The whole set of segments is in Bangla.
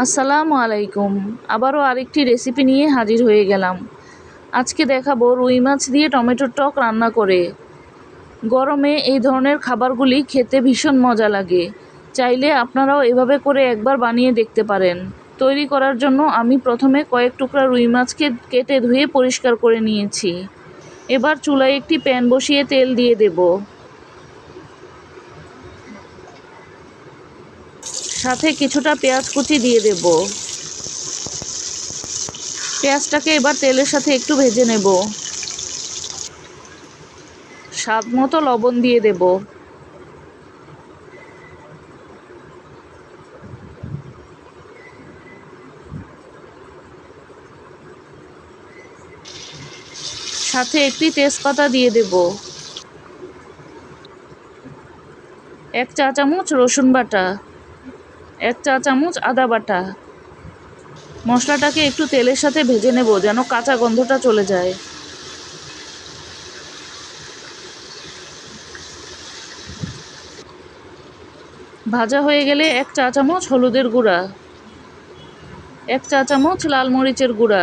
আসসালামু আলাইকুম। আবারও আরেকটি রেসিপি নিয়ে হাজির হয়ে গেলাম। আজকে দেখাবো রুই মাছ দিয়ে টমেটোর টক রান্না করে। গরমে এই ধরনের খাবারগুলি খেতে ভীষণ মজা লাগে। চাইলে আপনারাও এভাবে করে একবার বানিয়ে দেখতে পারেন। তৈরি করার জন্য আমি প্রথমে কয়েক টুকরা রুই মাছকে কেটে ধুয়ে পরিষ্কার করে নিয়েছি। এবার চুলায় একটি প্যান বসিয়ে তেল দিয়ে দেবো। সাথে কিছুটা পেঁয়াজ কুচি দিয়ে দেব। পেঁয়াজটাকে এবার তেলের সাথে একটু ভেজে নেব। স্বাদ মতো লবণ দিয়ে দেব। সাথে একটি তেজপাতা দিয়ে দেব। এক চা চামচ রসুন বাটা। এক চা চামচ আদা বাটা। মশলাটাকে একটু তেলের সাথে ভেজে নেব, যেন কাঁচা গন্ধটা চলে যায়। ভাজা হয়ে গেলে এক চা চামচ হলুদের গুঁড়া, এক চা চামচ লাল মরিচের গুঁড়া,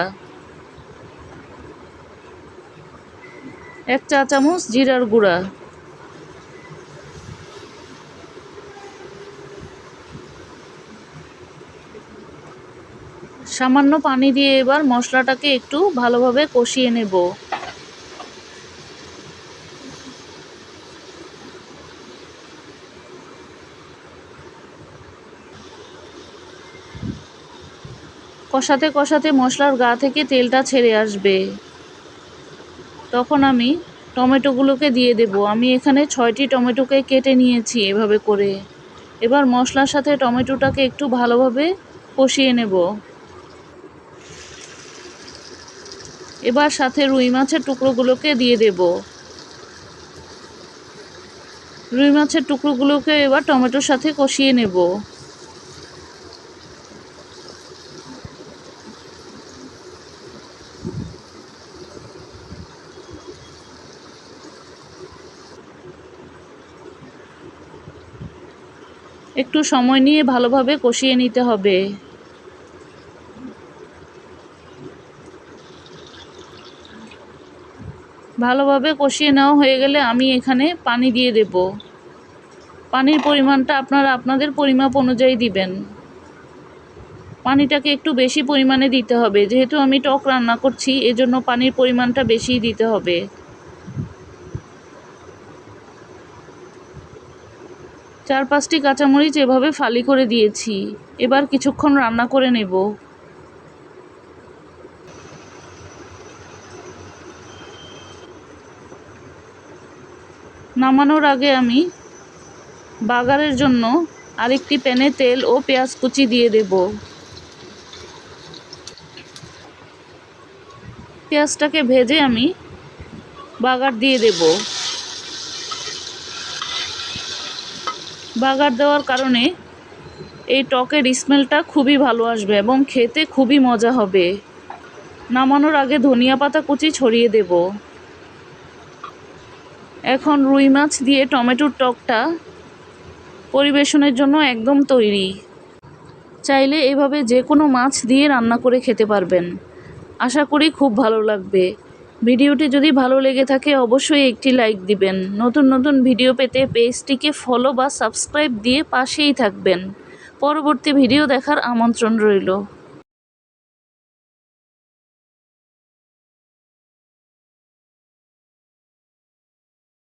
এক চা চামচ জিরার গুঁড়া। সামান্য পানি দিয়ে এবার মশলাটাকে একটু ভালোভাবে কষিয়ে নেব। কষাতে কষাতে মশলার গা থেকে তেলটা ছেড়ে আসবে। তখন আমি টমেটোগুলোকে দিয়ে দেব। আমি এখানে ছয়টি টমেটোকে কেটে নিয়েছি এভাবে করে। এবার মশলার সাথে টমেটোটাকে একটু ভালোভাবে কষিয়ে নেব। এবার সাথে রুই মাছের টুকরোগুলোকে দিয়ে দেব। রুই মাছের টুকরোগুলোকে এবার টমেটোর সাথে কষিয়ে নেব। একটু সময় নিয়ে ভালোভাবে কষিয়ে নিতে হবে। ভালোভাবে কষিয়ে নেওয়া হয়ে গেলে আমি এখানে পানি দিয়ে দেব। পানির পরিমাণটা আপনারা আপনাদের পরিমাপ অনুযায়ী দিবেন। পানিটাকে একটু বেশি পরিমাণে দিতে হবে। যেহেতু আমি টক রান্না করছি, এজন্য পানির পরিমাণটা বেশিই দিতে হবে। চার পাঁচটি কাঁচামরিচ এভাবে ফালি করে দিয়েছি। এবার কিছুক্ষণ রান্না করে নেব। নামানোর আগে আমি বাগারের জন্য আরেকটি প্যানে তেল ও পেঁয়াজ কুচি দিয়ে দেব। পেঁয়াজটাকে ভেজে আমি বাগার দিয়ে দেব। বাগার দেওয়ার কারণে এই টকের স্মেলটা খুবই ভালো আসবে এবং খেতে খুবই মজা হবে। নামানোর আগে ধনিয়া পাতা কুচি ছড়িয়ে দেবো। এখন রুই মাছ দিয়ে টমেটোর টকটা পরিবেশনের জন্য একদম তৈরি। চাইলে এভাবে যে কোনো মাছ দিয়ে রান্না করে খেতে পারবেন। আশা করি খুব ভালো লাগবে। ভিডিওটি যদি ভালো লেগে থাকে, অবশ্যই একটি লাইক দিবেন। নতুন নতুন ভিডিও পেতে পেজটিকে ফলো বা সাবস্ক্রাইব দিয়ে পাশেই থাকবেন। পরবর্তী ভিডিও দেখার আমন্ত্রণ রইল।